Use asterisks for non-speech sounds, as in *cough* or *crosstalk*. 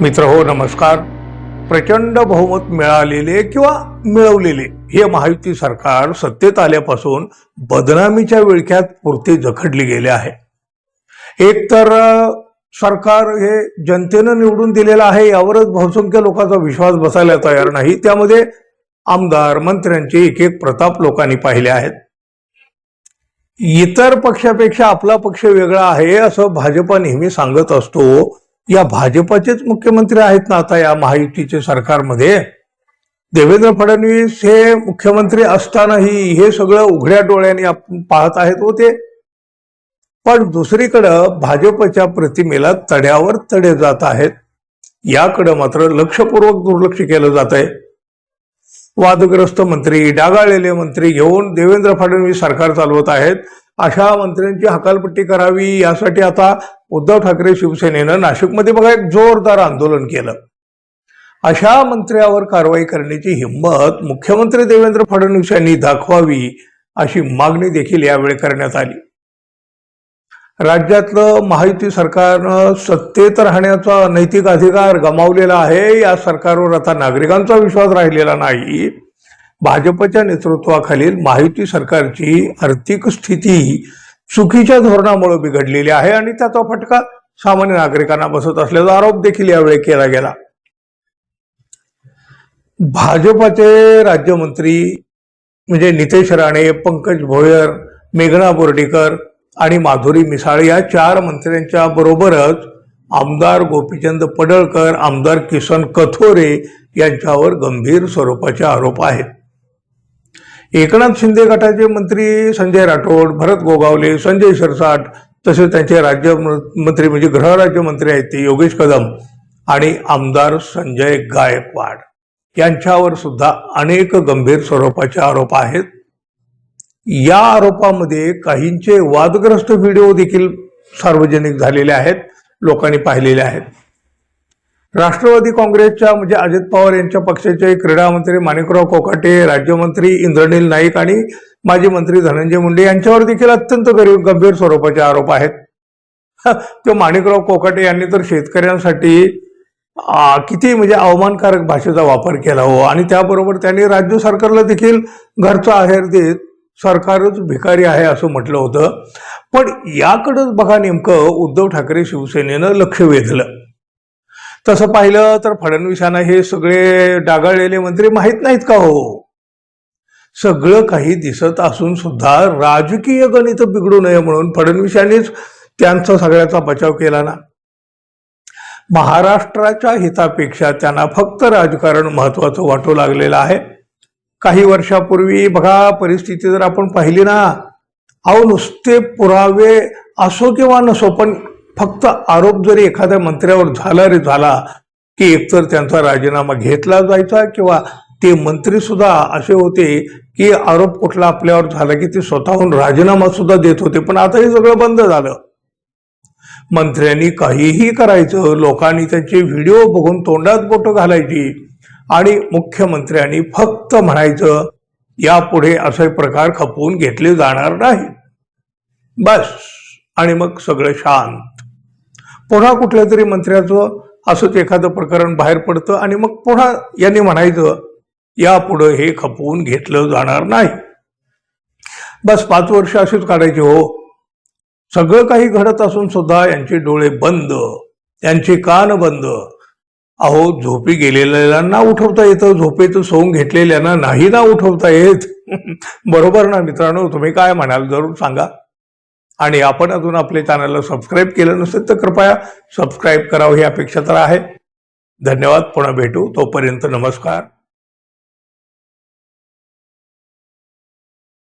मित्र हो नमस्कार. प्रचंड बहुमत मिळालेले किंवा मिळवलेले हे महायुती सरकार सत्तेत आल्यापासून बदनामीच्या विळख्यात पुरते जखडली गेले आहे. एक तर सरकार हे जनतेनं निवडून दिलेलं आहे यावरच बहुसंख्य लोकांचा विश्वास बसायला तयार नाही. त्यामध्ये आमदार मंत्र्यांचे एक एक प्रताप लोकांनी पाहिले आहेत. इतर पक्षापेक्षा आपला पक्ष वेगळा आहे असं भाजपा नेहमी सांगत असतो. या भाजपाचेच मुख्यमंत्री आहेत ना आता या महायुतीचे सरकारमध्ये? देवेंद्र फडणवीस हे मुख्यमंत्री असतानाही हे सगळं उघड्या डोळ्याने आपण पाहत आहेत होते. पण दुसरीकडं भाजपच्या प्रतिमेला तड्यावर तडे जात आहेत. याकडं मात्र लक्षपूर्वक दुर्लक्ष केलं जात आहे वादग्रस्त मंत्री डागाळलेले मंत्री घेऊन देवेंद्र फडणवीस सरकार चालवत आहेत. अशा मंत्र्यांची हकालपट्टी करावी यासाठी आता उद्धव ठाकरे शिवसेनेनं नाशिकमध्ये बघा एक जोरदार आंदोलन केलं. अशा मंत्र्यावर कारवाई करण्याची हिंमत मुख्यमंत्री देवेंद्र फडणवीस यांनी दाखवावी अशी मागणी देखील यावेळी करण्यात आली. राज्यातलं महायुती सरकारनं सत्तेत राहण्याचा नैतिक अधिकार गमावलेला आहे या सरकारवर आता नागरिकांचा विश्वास राहिलेला नाही. भाजपच्या नेतृत्वाखालील महायुती सरकारची आर्थिक स्थिती चुकीच्या धोरणामुळे बिघडलेली आहे आणि त्याचा फटका सामान्य नागरिकांना बसत असल्याचा आरोप देखील यावेळी केला गेला. भाजपाचे राज्यमंत्री म्हणजे नितेश राणे पंकज भोयर मेघना बोर्डीकर आणि माधुरी मिसाळ या चार मंत्र्यांच्या बरोबरच आमदार गोपीचंद पडळकर आमदार किसन कथोरे यांच्यावर गंभीर स्वरूपाचे आरोप आहेत. एकनाथ शिंदे गटाचे मंत्री संजय राठोड भरत गोगावले संजय शिरसाट तसेच त्यांचे राज्य मंत्री म्हणजे गृहराज्यमंत्री आहेत ते योगेश कदम आणि आमदार संजय गायकवाड. यांच्यावर सुद्धा अनेक गंभीर स्वरूपाचे आरोप आहेत. या आरोपामध्ये काहींचे वादग्रस्त व्हिडिओ देखील सार्वजनिक झालेले आहेत लोकांनी पाहिलेले आहेत. राष्ट्रवादी काँग्रेसच्या म्हणजे अजित पवार यांच्या पक्षाचे क्रीडामंत्री माणिकराव कोकाटे राज्यमंत्री इंद्रनील नाईक आणि माजी मंत्री धनंजय मुंडे यांच्यावर देखील अत्यंत गरीब गंभीर स्वरूपाचे आरोप आहेत. *laughs* तो माणिकराव कोकाटे यांनी तर शेतकऱ्यांसाठी किती म्हणजे अवमानकारक भाषेचा वापर केला हो. आणि त्याबरोबर त्यांनी राज्य सरकारला देखील घरचा आहेर देत सरकारच भिकारी आहे असं म्हटलं होतं. पण याकडंच बघा नेमकं उद्धव ठाकरे शिवसेनेनं लक्ष वेधलं. तसं पाहिलं तर फडणवीसांना हे सगळे डागाळलेले मंत्री माहीत नाहीत का हो? सगळं काही दिसत असून सुद्धा राजकीय गणित बिघडू नये म्हणून फडणवीसांनीच त्यांचा सगळ्याचा बचाव केला ना. महाराष्ट्राच्या हितापेक्षा त्यांना फक्त राजकारण महत्वाचं वाटू लागलेलं आहे. काही वर्षापूर्वी बघा परिस्थिती जर आपण पाहिली ना अहो नुसते पुरावे असो किंवा नसो पण फक्त आरोप जरी एखाद्या मंत्र्यावर झाला रे झाला की एकतर त्यांचा राजीनामा घेतला जायचा किंवा ते मंत्री सुद्धा असे होते की आरोप कुठला आपल्यावर झाला की ते स्वतःहून राजीनामा सुद्धा देत होते. पण आता हे सगळं बंद झालं. मंत्र्यांनी काहीही करायचं लोकांनी त्यांचे व्हिडिओ बघून तोंडात बोटं घालायची आणि मुख्यमंत्र्यांनी फक्त म्हणायचं यापुढे असे प्रकार खपवून घेतले जाणार नाही. बस. आणि मग सगळं शांत. पुन्हा कुठल्या तरी मंत्र्याचं असंच एखादं प्रकरण बाहेर पडतं आणि मग पुन्हा यांनी म्हणायचं यापुढं हे खपवून घेतलं जाणार नाही. बस पाच वर्ष अशीच काढायचे हो सगळं काही घडत असून सुद्धा यांचे डोळे बंद यांचे कान बंद. अहो झोपी गेलेल्यांना उठवता येतं झोपेत सोंग घेतलेल्यांना नाही ना उठवता येत. *laughs* बरोबर ना मित्रांनो? तुम्ही काय म्हणाल जरूर सांगा. आणि आपण अजून आपले चॅनलला सबस्क्राईब केलं नसेल तर कृपया सबस्क्राईब करावं ही अपेक्षा तर आहे. धन्यवाद पुन्हा भेटू. तोपर्यंत नमस्कार.